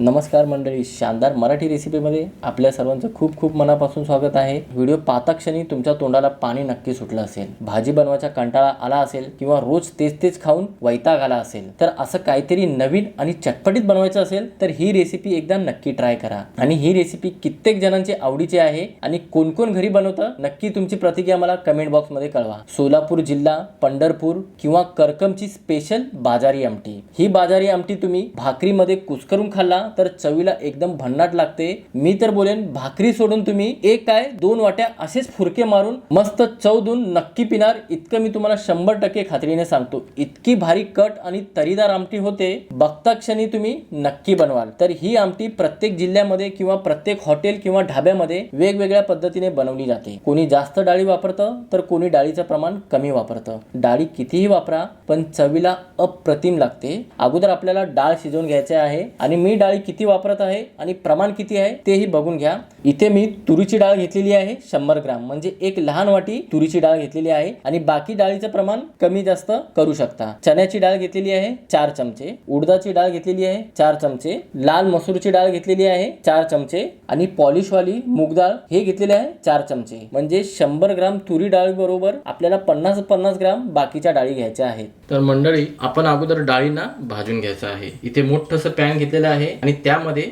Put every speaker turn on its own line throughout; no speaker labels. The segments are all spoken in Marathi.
नमस्कार मंडळी शानदार मराठी रेसिपीमध्ये आपल्या सर्वांचं खूप खूप मनापासून स्वागत आहे. व्हिडिओ पाताक्षणी तुमच्या तोंडाला पाणी नक्की सुटलं असेल. भाजी बनवायचा कंटाळा आला असेल किंवा रोज तेच तेच खाऊन वैताग आला असेल. तर असं काहीतरी नवीन आणि चटपटीत बनवायचं असेल तर ही रेसिपी एकदा नक्की ट्राय करा. आणि ही रेसिपी कित्येक जणांची आवडीची आहे आणि कोण कोण घरी बनवतं नक्की तुमची प्रतिक्रिया मला कमेंट बॉक्समध्ये कळवा. सोलापूर जिल्हा पंढरपूर किंवा करकमची स्पेशल बाजारी आमटी. ही बाजारी आमटी तुम्ही भाकरीमध्ये कुस्करून खाल्ला तर चवीला एकदम भन्नाट लागते. मी तर बोलेन भाकरी सोडून तुम्ही एक काय दोन वाट्या असेच फुरके मारून मस्त चव देऊन नक्की पिणार. इतकं मी तुम्हाला शंभर टक्के खात्रीने सांगतो. इतकी भारी कट आणि तरीदार आमटी होते. बघता क्षणी तुम्ही नक्की बनवाल. तर ही आमटी प्रत्येक जिल्ह्यामध्ये किंवा प्रत्येक हॉटेल किंवा ढाब्यामध्ये वेगवेगळ्या पद्धतीने बनवली जाते. कोणी जास्त डाळी वापरतं तर कोणी डाळीचं प्रमाण कमी वापरतं. डाळी कितीही वापरा पण चवीला अप्रतिम लागते. अगोदर आपल्याला डाळ शिजवून घ्यायचे आहे आणि मी डाळी किती वापरत आहे आणि प्रमाण किती आहे तेही बघून घ्या. इथे मी तुरीची डाळ घेतलेली आहे शंभर ग्राम. म्हणजे एक लहान वाटी तुरीची डाळ घेतलेली आहे आणि बाकी डाळीचं प्रमाण कमी जास्त करू शकता. चण्याची डाळ घेतलेली आहे चार चमचे. उडदाची डाळ घेतलेली आहे चार चमचे. लाल मसूरची डाळ घेतलेली आहे चार चमचे. आणि पॉलिशवाली मूग डाळ हे घेतलेले आहे चार चमचे. म्हणजे शंभर ग्राम तुरी डाळी बरोबर आपल्याला पन्नास पन्नास ग्राम बाकीच्या डाळी घ्यायच्या आहेत. तर मंडळी आपण अगोदर डाळींना भाजून घ्यायचं आहे. इथे मोठंसं पॅन घेतलेलं आहे. आणि त्यामध्ये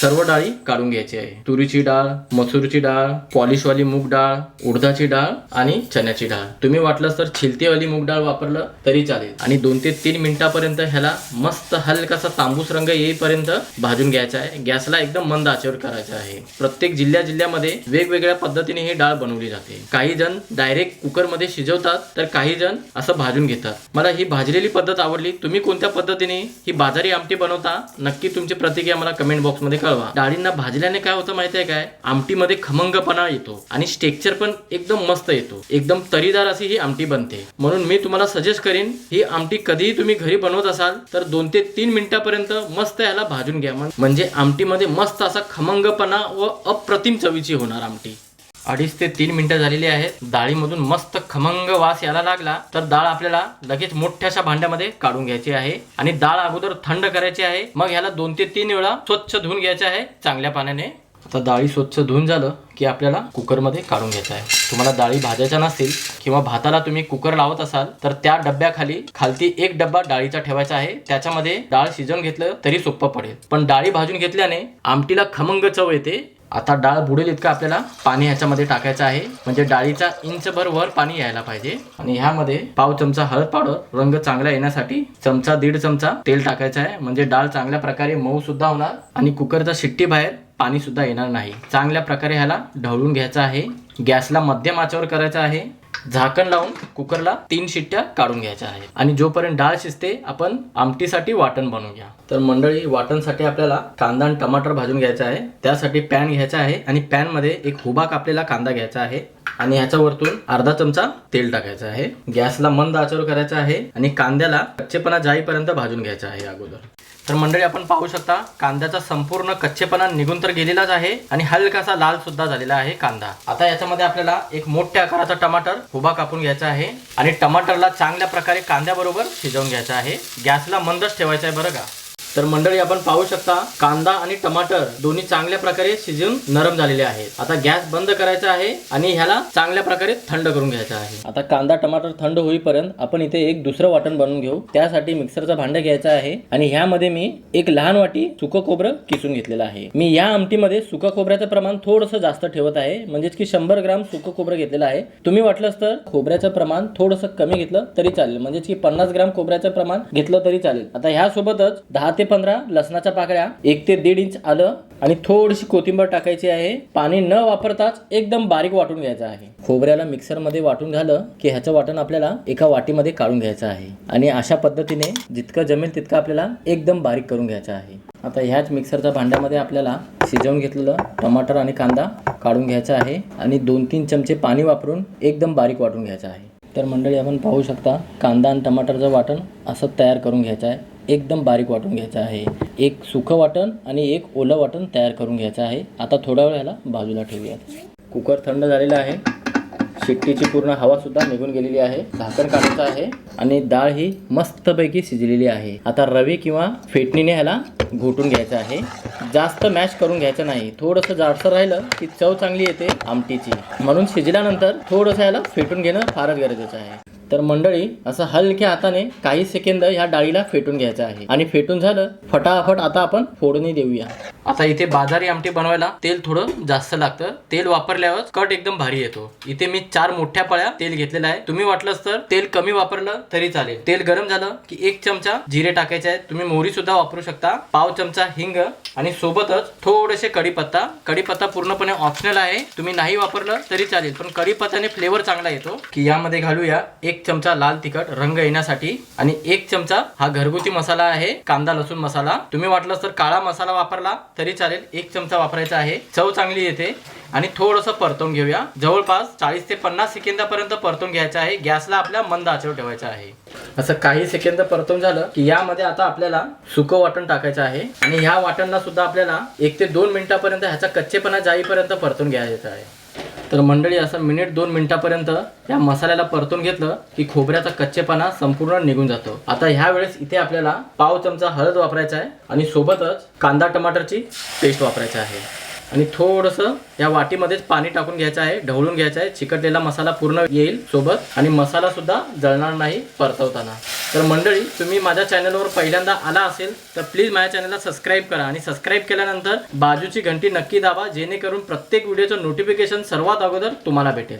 सर्व डाळी काढून घ्यायची आहे. तुरीची डाळ मसूरची डाळ पॉलिशवाली मूग डाळ उडदाची डाळ आणि चण्याची डाळ. तुम्ही वाटलं तर छिलतेवाली मूग डाळ वापरलं तरी चालेल. आणि दोन ते तीन मिनिटापर्यंत ह्याला मस्त हलकासा तांबूस रंग येईपर्यंत भाजून घ्यायचा आहे. गॅसला एकदम मंद आचेवर करायचा आहे. प्रत्येक जिल्ह्या जिल्ह्यामध्ये वेगवेगळ्या पद्धतीने ही डाळ बनवली जाते. काही जण डायरेक्ट कुकरमध्ये शिजवतात तर काही जण असं भाजून घेतात. मला ही भाजलेली पद्धत आवडली. तुम्ही कोणत्या पद्धतीने ही बाजारी आमटी बनवता? नक्की तुमची प्रतिक्रिया मला कमेंट बॉक्समध्ये कळवा डाळींना भाजल्याने काय होतं माहितीये काय? आमटीमध्ये खमंगपणा येतो आणि स्टेक्चर पण एकदम मस्त येतो. एकदम तरीदार अशी ही आमटी बनते. म्हणून मी तुम्हाला सजेस्ट करीन ही आमटी कधीही तुम्ही घरी बनवत असाल तर दोन ते तीन मिनिटापर्यंत मस्त याला भाजून घ्या. म्हणजे आमटीमध्ये मस्त असा खमंगपणा व अप्रतिम चवीची होणार आमटी. अडीच ते तीन मिनिटं झालेली आहेत डाळीमधून मस्त खमंग वास यायला लागला. तर डाळ आपल्याला लगेच मोठ्याशा भांड्यामध्ये काढून घ्यायची आहे. आणि डाळ अगोदर थंड करायची आहे. मग ह्याला दोन ते तीन वेळा स्वच्छ धुवून घ्यायचे आहे चांगल्या पाण्याने. आता डाळी स्वच्छ धुवून झालं. की आपल्याला कुकरमध्ये काढून घ्यायचं आहे. तुम्हाला डाळी भाजायच्या नसतील किंवा भाताला तुम्ही कुकर लावत असाल तर त्या डब्याखाली खालती एक डब्बा डाळीचा ठेवायचा आहे. त्याच्यामध्ये डाळ शिजवून घेतलं तरी सोपं पडेल. पण डाळी भाजून घेतल्याने आमटीला खमंग चव येते. आता डाळ बुडेल इतकं आपल्याला पाणी ह्याच्यामध्ये टाकायचं आहे. म्हणजे डाळीचा इंचभर वर पाणी यायला पाहिजे. आणि ह्यामध्ये पाव चमचा हळद पावडर रंग चांगला येण्यासाठी चमचा दीड चमचा तेल टाकायचं आहे. म्हणजे डाळ चांगल्या प्रकारे मऊ सुद्धा होणार. आणि कुकरचा शिट्टी बाहेर पाणी सुद्धा येणार नाही. चांगल्या प्रकारे ह्याला ढवळून घ्यायचं आहे. गॅसला मध्यम आचेवर करायचं आहे. झाकण लावून कुकरला तीन शिट्ट्या काढून घ्यायच्या आहेत. आणि जोपर्यंत डाळ शिजते आपण आमटीसाठी वाटण बनवून घ्या. तर मंडळी वाटणसाठी आपल्याला कांदा आणि टमाटर भाजून घ्यायचा आहे. त्यासाठी पॅन घ्यायचा आहे आणि पॅनमध्ये एक हुबा कापलेला कांदा घ्यायचा आहे. आणि ह्याच्यावरतून अर्धा चमचा तेल टाकायचं आहे. गॅसला मंद आचर करायचा आहे आणि कांद्याला कच्चेपणा जाईपर्यंत भाजून घ्यायचा आहे अगोदर. तर मंडळी आपण पाहू शकता कांद्याचा संपूर्ण कच्चेपणा निघून तर गेलेलाच आहे आणि हलकासा लाल सुद्धा झालेला आहे कांदा. आता याच्यामध्ये आपल्याला एक मोठ्या आकाराचा टमाटर उभा कापून घ्यायचा आहे आणि टमाटरला चांगल्या प्रकारे कांद्याबरोबर शिजवून घ्यायचा आहे. गॅसला मंदच ठेवायचा आहे बरं का. तर मंडळी आपण पाहू शकता कांदा आणि टमाटर दोन्ही चांगल्या प्रकारे शिजून नरम झालेले आहेत. आता गॅस बंद करायचा आहे आणि ह्याला चांगल्या प्रकारे थंड करून घ्यायचा आहे. आता कांदा टमाटर थंड होईपर्यंत आपण इथे एक दुसरं वाटण बनवून घेऊ. त्यासाठी मिक्सरचा भांडं घ्यायचा आहे आणि ह्यामध्ये मी एक लहान वाटी सुकं खोबरं किसून घेतलेलं आहे. मी या आमटीमध्ये सुकं खोबऱ्याचं प्रमाण थोडंसं जास्त ठेवत आहे. म्हणजेच की शंभर ग्राम सुकं खोबरं घेतलेलं आहे. तुम्ही वाटलंच तर खोबऱ्याचं प्रमाण थोडंसं कमी घेतलं तरी चालेल. म्हणजेच की पन्नास ग्राम खोबऱ्याचं प्रमाण घेतलं तरी चालेल. आता ह्यासोबतच दहा ते पंधरा लसणाच्या पाकळ्या एक ते दीड इंच आलं आणि थोडीशी कोथिंबर टाकायची आहे. पाणी न वापरताच एकदम बारीक वाटून घ्यायचं आहे. खोबऱ्याला मिक्सरमध्ये वाटून झालं की ह्याचं वाटण आपल्याला एका वाटीमध्ये काढून घ्यायचं आहे. आणि अशा पद्धतीने जितकं जमेल तितकं आपल्याला एकदम बारीक करून घ्यायचं आहे. आता ह्याच मिक्सरच्या भांड्यामध्ये आपल्याला शिजवून घेतलेलं टमाटर आणि कांदा काढून घ्यायचा आहे. आणि दोन तीन चमचे पाणी वापरून एकदम बारीक वाटून घ्यायचं आहे. तर मंडळी आपण पाहू शकता कांदा आणि टमाटरचं वाटण असं तयार करून घ्यायचं आहे. एकदम बारीक वाटून घ्यायचं आहे. एक सुकं वाटण आणि एक ओलं वाटण तयार करून घ्यायचं आहे. आता थोड्या वेळ ह्याला बाजूला ठेवूयात. कुकर थंड झालेला आहे. शिट्टीची पूर्ण हवासुद्धा निघून गेलेली आहे. झाकण काढायचं आहे आणि डाळ ही मस्तपैकी शिजलेली आहे. आता रवी किंवा फेटणीने ह्याला घोटून घ्यायचं आहे. जास्त मॅश करून घ्यायचं नाही. थोडंसं जाडसर राहिलं की चव चांगली येते आमटीची. म्हणून शिजल्यानंतर थोडंसं याला फेटून घेणं फारच गरजेचं आहे. तर मंडळी असं हलक्या हाताने काही सेकंद ह्या डाळीला फेटून घ्यायचं आहे. आणि फेटून झालं फटाफट आता आपण फोडणी देऊया. आता इथे बाजारी आमटी बनवायला तेल थोडं जास्त लागतं. तेल वापरल्यावर कट एकदम भारी येतो. इथे मी चार मोठ्या पळ्या तेल घेतलेलं आहे. तुम्ही वाटलंच तर तेल कमी वापरलं तरी चालेल. तेल गरम झालं की एक चमचा जिरे टाकायचे आहेत. तुम्ही मोहरी सुद्धा वापरू शकता. पाव चमचा हिंग आणि सोबतच थोडेसे कढीपत्ता. कढीपत्ता पूर्णपणे ऑप्शनल आहे. तुम्ही नाही वापरलं तरी चालेल. पण कढीपत्त्याने फ्लेवर चांगला येतो. की यामध्ये घालूया एक चमचा लाल तिखट रंग येण्यासाठी आणि एक चमचा हा घरगुती मसाला आहे. कांदा लसूण मसाला. तुम्ही वाटलं तर काळा मसाला वापरला तरी चालेल एक चमचा वापरायचा आहे. चव चांगली येते. आणि थोडंसं परतून घेऊया. जवळपास चाळीस ते पन्नास सेकंदापर्यंत परतून घ्यायचं आहे. गॅसला आपल्या मंद आचेवर ठेवायचा आहे. असं काही सेकंद परतून झालं की यामध्ये आता आपल्याला सुकं वाटण टाकायचं आहे. आणि ह्या वाटणला सुद्धा आपल्याला एक ते दोन मिनिटापर्यंत ह्याचा कच्चेपणा जाईपर्यंत परतून घ्यायचा आहे. तर मंडळी असं मिनिट दोन मिनिटापर्यंत या मसाल्याला परतून घेतलं की खोबऱ्याचा कच्चेपणा संपूर्ण निघून जातो. आता ह्या वेळेस इथे आपल्याला पाव चमचा हळद वापरायचा आहे आणि सोबतच कांदा टमाटरची पेस्ट वापरायची आहे. आणि थोडंसं या वाटीमध्येच पाणी टाकून घ्यायचं आहे ढवळून घ्यायचं आहे. चिकटलेला मसाला पूर्ण येईल सोबत आणि मसाला सुद्धा जळणार नाही परतवताना. तर मंडळी तुम्ही माझ्या चॅनलवर पहिल्यांदा आला असेल तर प्लीज माझ्या चॅनलला सबस्क्राईब करा आणि सबस्क्राईब केल्यानंतर बाजूची घंटी नक्की दाबा जेणेकरून प्रत्येक व्हिडिओचं नोटिफिकेशन सर्वात अगोदर तुम्हाला भेटेल.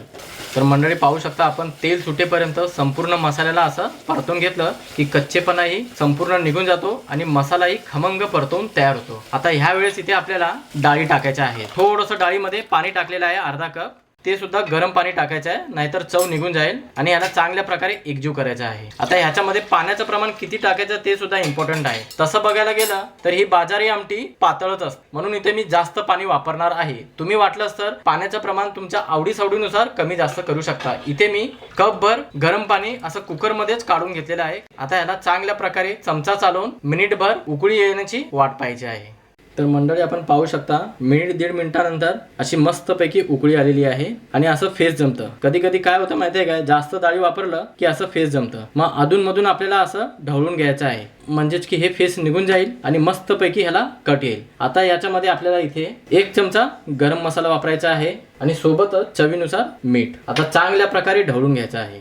तर मंडळी पाहू शकता आपण तेल सुटेपर्यंत संपूर्ण मसाल्याला असं परतून घेतलं की कच्चेपणाही संपूर्ण निघून जातो आणि मसालाही खमंग परतून तयार होतो. आता ह्या वेळेस इथे आपल्याला डाळी टाकायच्या आहे थोडंसं डाळीमध्ये पाणी टाकलेलं आहे अर्धा कप. ते सुद्धा गरम पाणी टाकायचं आहे नाहीतर चव निघून जाईल आणि याला चांगल्या प्रकारे एकजीव करायचं आहे. आता ह्याच्यामध्ये पाण्याचं प्रमाण किती टाकायचं ते सुद्धा इम्पॉर्टंट आहे. तसं बघायला गेलं तर ही बाजारी आमटी पातळच असते. म्हणून इथे मी जास्त पाणी वापरणार आहे. तुम्ही वाटलंच तर पाण्याचं प्रमाण तुमच्या आवडीसावडीनुसार कमी जास्त करू शकता. इथे मी कप भर गरम पाणी असं कुकरमध्येच काढून घेतलेलं आहे. आता याला चांगल्या प्रकारे चमचा चालवून मिनिटभर उकळी येण्याची वाट पाहिजे आहे. तर मंडळी आपण पाहू शकता मिनिट दीड मिनिटानंतर अशी मस्तपैकी उकळी आलेली आहे आणि असं फेस जमतं. कधी कधी काय होतं माहितीये काय जास्त डाळी वापरलं की असं फेस जमतं. मग अधून मधून आपल्याला असं ढवळून घ्यायचं आहे. म्हणजेच की हे फेस निघून जाईल आणि मस्तपैकी ह्याला कट येईल. आता याच्यामध्ये आपल्याला इथे एक चमचा गरम मसाला वापरायचा आहे आणि सोबतच चवीनुसार मीठ. आता चांगल्या प्रकारे ढवळून घ्यायचं आहे.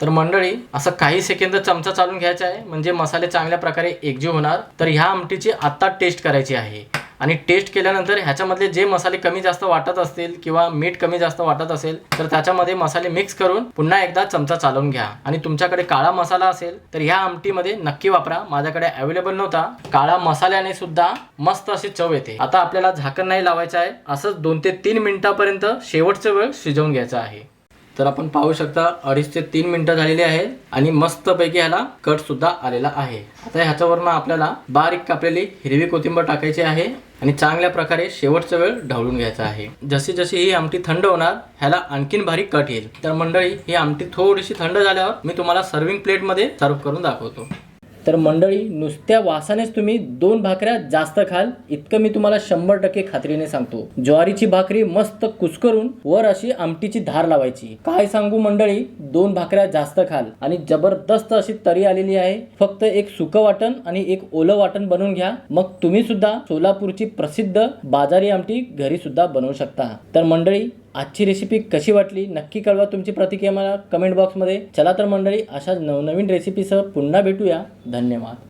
तर मंडळी असं काही सेकंद चमचा चालून घ्यायचा आहे. म्हणजे मसाले चांगल्या प्रकारे एकजीव होणार. तर ह्या आमटीची आत्ता टेस्ट करायची आहे. आणि टेस्ट केल्यानंतर ह्याच्यामधले जे मसाले कमी जास्त वाटत असतील किंवा मीठ कमी जास्त वाटत असेल तर त्याच्यामध्ये मसाले मिक्स करून पुन्हा एकदा चमचा चालवून घ्या. आणि तुमच्याकडे काळा मसाला असेल तर ह्या आमटीमध्ये नक्की वापरा. माझ्याकडे अवेलेबल नव्हता. काळा मसाल्याने सुद्धा मस्त अशी चव येते. आता आपल्याला झाकण नाही लावायचं आहे. असंच दोन ते तीन मिनिटापर्यंत शेवटचा वेळ शिजवून घ्यायचा आहे. तर आपण पाहू शकता अडीच ते तीन मिनिटं झालेली आहे आणि मस्तपैकी ह्याला कट सुद्धा आलेला आहे. आता ह्याच्यावरनं आपल्याला बारीक कापलेली हिरवी कोथिंबर टाकायची आहे आणि चांगल्या प्रकारे शेवटचा वेळ ढवळून घ्यायचा आहे. जशी जशी ही आमटी थंड होणार ह्याला आणखीन भारी कट येईल. तर मंडळी ही आमटी थोडीशी थंड झाल्यावर मी तुम्हाला सर्विंग प्लेटमध्ये सर्व करून दाखवतो. तर मंडळी नुसत्या वासानेच तुम्ही दोन भाकऱ्या जास्त खाल. इतकं मी तुम्हाला शंभर टक्के खात्रीने सांगतो. ज्वारीची भाकरी मस्त कुस्करून वर अशी आमटीची धार लावायची. काय सांगू मंडळी? दोन भाकऱ्या जास्त खाल. आणि जबरदस्त अशी तरी आलेली आहे. फक्त एक सुकं वाटण आणि एक ओलं वाटण बनवून घ्या. मग तुम्ही सुद्धा सोलापूरची प्रसिद्ध बाजारी आमटी घरी सुद्धा बनवू शकता. तर मंडळी आजची रेसिपी कशी वाटली? नक्की कळवा तुमची प्रतिक्रिया मला कमेंट बॉक्समध्ये चला तर मंडळी अशा नवनवीन रेसिपीसह पुन्हा भेटूया. धन्यवाद.